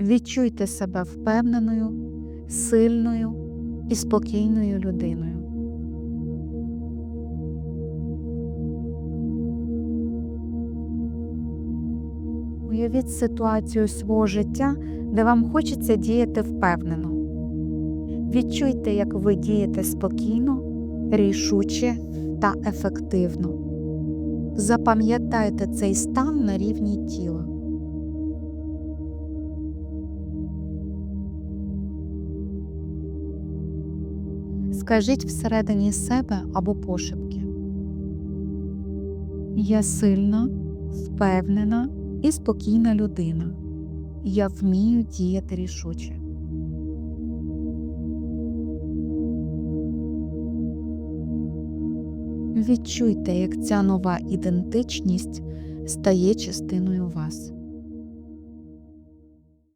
Відчуйте себе впевненою, сильною і спокійною людиною. Уявіть ситуацію свого життя, де вам хочеться діяти впевнено. Відчуйте, як ви дієте спокійно, рішуче та ефективно. Запам'ятайте цей стан на рівні тіла. Скажіть всередині себе або пошепки. Я сильна, впевнена і спокійна людина. Я вмію діяти рішуче. Відчуйте, як ця нова ідентичність стає частиною вас.